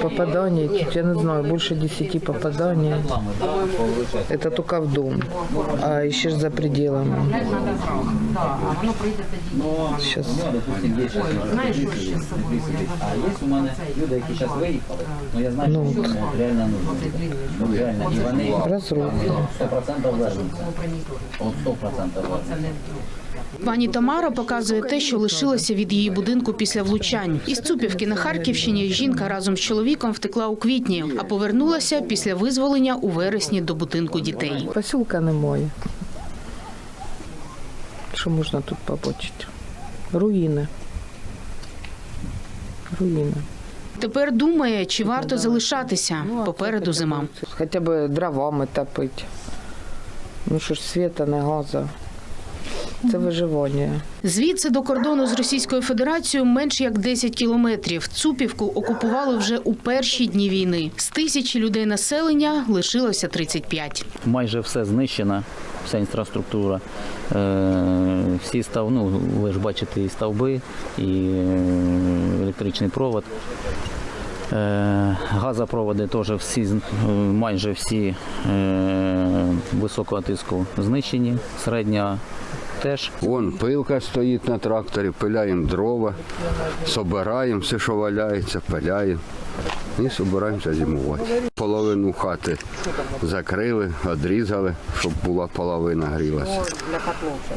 Попаданий, тут, я не знаю, больше 10 попаданий. Это только в дом, а еще за пределами. Сейчас. Ну вони Разруха. 100% вернуться. От 100% вернуться. Пані Тамара показує те, що лишилося від її будинку після влучань. Із Цупівки на Харківщині жінка разом з чоловіком втекла у квітні, а повернулася після визволення у вересні до будинку дітей. Поселка немає. Що можна тут побачити? Руїни. Руїни. Тепер думає, чи варто залишатися. Попереду зима. Хоча б дровами топити. Ну що ж, світа, не газу. Це виживання. Звідси до кордону з Російською Федерацією менш як 10 кілометрів. Цупівку окупували вже у перші дні війни. З тисячі людей населення лишилося 35. майже все знищено, вся інфраструктура. Е, Всі став, ну, ви ж бачите, і стовби, і е, електричний провод. Е, Газопроводи теж всі, майже всі високого тиску знищені, середня теж. Вон пилка стоїть на тракторі, пиляємо дрова, собираємо все, що валяється, пиляємо. І собираємося зимувати. Половину хати закрили, відрізали, щоб була половина грілася.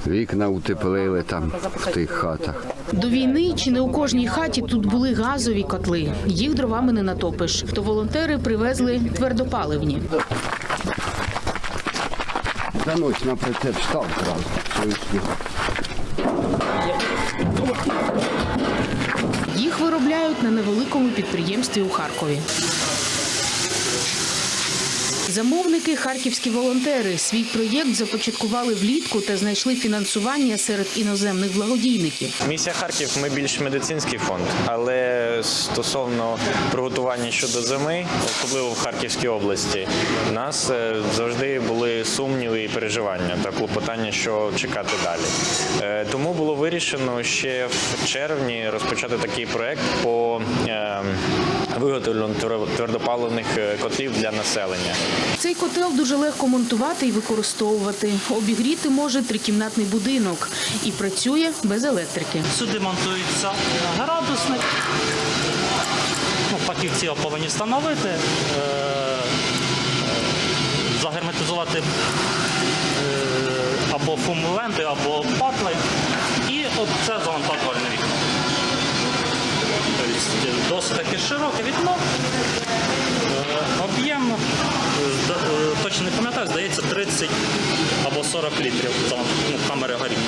Вікна утеплили там в тих хатах. До війни чи не у кожній хаті тут були газові котли. Їх дровами не натопиш. То волонтери привезли твердопаливні. За ночь на прицеп стал одразу. совісті. Їх виробляють на невеликому підприємстві у Харкові. Замовники харківські волонтери свій проєкт започаткували влітку та знайшли фінансування серед іноземних благодійників. Місія Харків ми більш медицинський фонд, але стосовно приготування щодо зими, особливо в Харківській області, у нас е, завжди були сумніви і переживання та клопотання, що чекати далі. Е, Тому було вирішено ще в червні розпочати такий проект по виготовленню твер- твердопаливних е, котлів для населення. Цей котел дуже легко монтувати і використовувати. Обігріти може трикімнатний будинок і працює без електрики. Сюди монтується градусник. Ну, фахівці повинні встановити, е, е, загерметизувати або фум-лентою, або патлею. І от це. Тобто досить таке широке вікно, е, об'єм, зда- е, точно не пам'ятаю, здається, 30 або 40 літрів за ну, камери горіння.